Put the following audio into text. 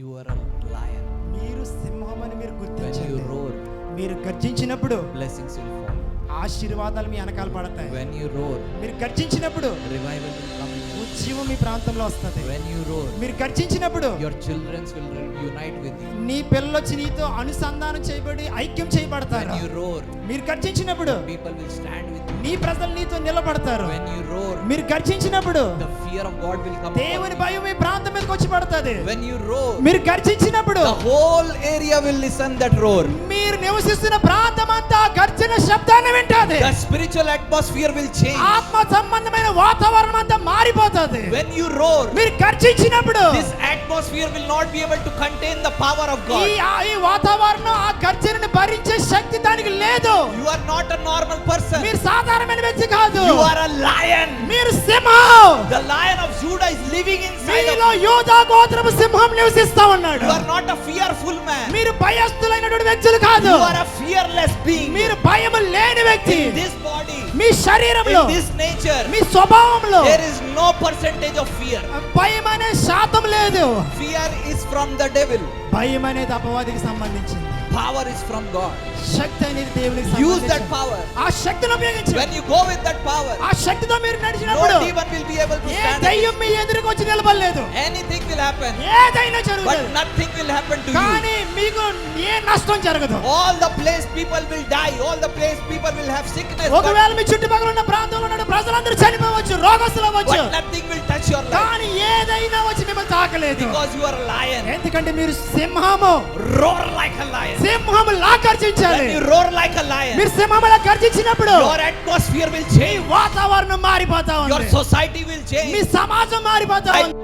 You are a lion మీరు సింహం అని మీరు గుర్తించండి. రోర్ మీరు గర్జించినప్పుడు బ్లెస్సింగ్స్ విల్ ఫాలో ఆశీర్వాదాలు మీ అనకాల పడతాయి. వెన్ యు రోర్ మీరు గర్జించినప్పుడు రివైవల్ విల్ కమ్ జీవమి ప్రాంతంలో వస్తుంది. వెన్ యు రోర్ మీరు గర్జించినప్పుడు your childrens will unite with you నీ పిల్లలు వచ్చి నీతో అనుసంధానం చేయబడి ఐక్యం చేయబడతారు. వెన్ యు రోర్ మీరు గర్జించినప్పుడు people will stand with you నీ ప్రజలు నీతో నిలబడతారు. వెన్ యూ రో మీరు గర్చించినప్పుడు the fear of God will come దేవుని భయం మీ ప్రాంతం మీదకి వచ్చి పడుతది. వెన్ యూ రో మీరు గర్చించినప్పుడు the whole area will listen that roar మీరు నివసిస్తున్న ప్రాంతం అంతా గర్చన శబ్దాన్ని వింటది. The spiritual atmosphere will change ఆత్మ సంబంధమైన వాతావరణం అంతా మారిపోతుంది. When you roar, మీరు గర్జించినప్పుడు this atmosphere will not be able to contain the power of ఈ God. ఆ- ఈ వాతావరణం ఆ గర్జనని భరించే శక్తి దానికి లేదు You are not a normal person. మీరు సాధారణమైన వ్యక్తి కాదు You are a lion. మీరు సింహం The lion of Judah is living inside మీలో of you. యోధా గోత్రపు సింహం నివసిస్తా ఉన్నాడు You are not a fearful man. మీరు భయస్థులైనటువంటి వ్యక్తులు కాదు You are a fearless a being. మీరు భయం లేని వ్యక్తి In this body, మీ శరీరంలో in this nature, మీ స్వభావంలో there is no percentage of fear. భయం అనే శాతం లేదు Fear is from the devil. భయం అనేది అపవాదికి సంబంధించింది Power is from God. శక్తి అనేది దేవునికి Use that సంబంధించింది power. ఆ శక్తిని ఉపయోగించండి When you go with that power, ఆ శక్తితో మీరు నడిచినప్పుడు no demon will be able to A stand. దయ్యం మీ ఎదురుకు వచ్చి నిలబడలేదు. Anything will happen, ఏదైనా but జరుగుతుంది nothing will happen to you. కానీ మీకు ఏ నష్టం జరగదు. All the place people will die all the place people will have sickness ఒకవేళ మీ చుట్టుపక్కల ఉన్న ప్రాంతంలో ఉన్న ప్రజలందరూ చనిపోవచ్చు రోగస్తులు అవ్వచ్చు. Nothing will touch your life కానీ ఏదైనా వచ్చి మిమ్మల్ని తాకలేదు. బికాజ్ యు ఆర్ లయన్ ఎందుకంటే మీరు సింహము. రోర్ లైక్ ఎ లయన్ సింహము లా గర్జించాలి. You roar like a lion మీరు సింహము లా గర్జించినప్పుడు యువర్ అట్మాస్ఫియర్ విల్ చేంజ్ వాతావరణం మారిపోతా ఉంది. యువర్ సొసైటీ విల్ చేంజ్ మీ సమాజం మారిపోతా ఉంది.